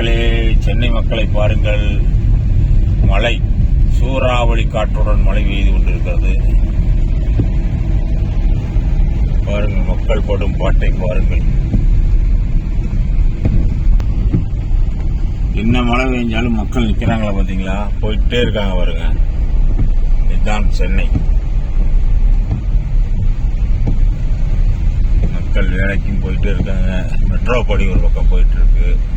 மக்களே சென்னை மக்களை பாருங்கள். மழை சூறாவளி காற்றுடன் மழை பெய்து கொண்டிருக்கிறது. பாருங்கள் மக்கள் படும் பாட்டை பாருங்கள். என்ன மழை பெஞ்சாலும் மக்கள் நிக்கிறாங்களா பாத்தீங்களா போயிட்டே இருக்காங்க பாருங்க. இதுதான் சென்னை. மக்கள் வேலைக்கும் போயிட்டே இருக்காங்க. மெட்ரோ படி ஒரு பக்கம் போயிட்டு இருக்கு.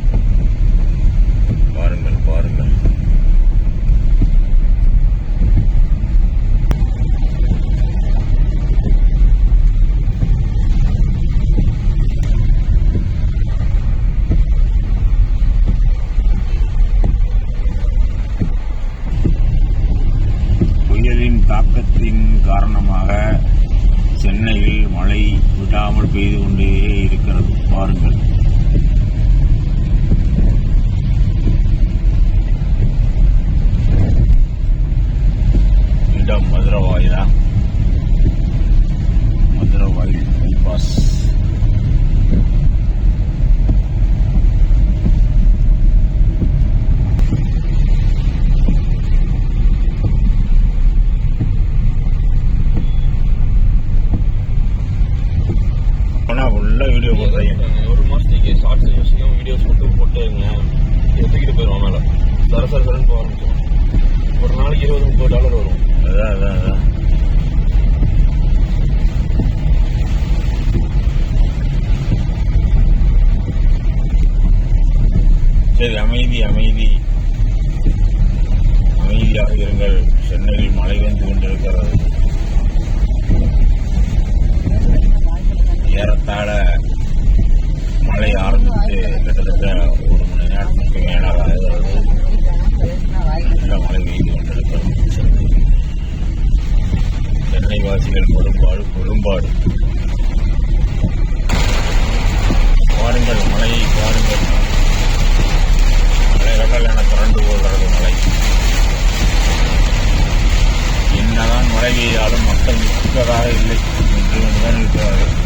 காரணமாக சென்னையில் மழை விடாமல் பெய்து கொண்டே இருக்கிறது. பாருங்கள். இடம் மதுரவாயிலா? மதுரவாயில் பைபாஸ். வீடியோ போடுறீங்க ஒரு மாசத்துக்கு ஷார்ட்ஸ் யூஸியும் வீடியோஸ் மட்டும் போட்டுங்க எடுத்துக்கிட்டு போயிடுவோம் மேல. சர சர சரன்னு போக ஆரம்பிச்சிடும். ஒரு நாளைக்கு இருபது முப்பது டாலர் வரும். அதான் அதான் அதான். சரி அமைதி அமைதி. அமைதியாக இருங்கள். சென்னையில் மழை வந்து கொண்டிருக்கிறது. ஏறத்தாழ ஆதிவாசிகள் வாசிகள் பெரும்பாடு பெரும்பாடு பாருங்கள் மலையை பாருங்கள். மழை கடல் என திரண்டு போகிறது மழை என்னதான் மழை பெய்தாலும் மக்கள் மிக்கதாக இல்லை என்று நினைக்கிறார்கள்.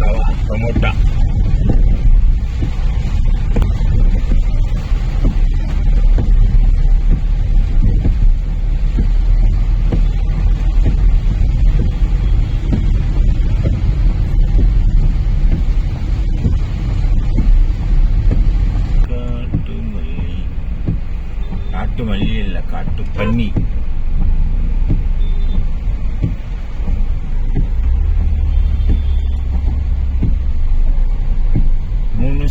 சமோட்டாவா காட்டு மல்லி காட்டு மல்லி இல்லை காட்டு பன்னி.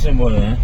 misin bu arada?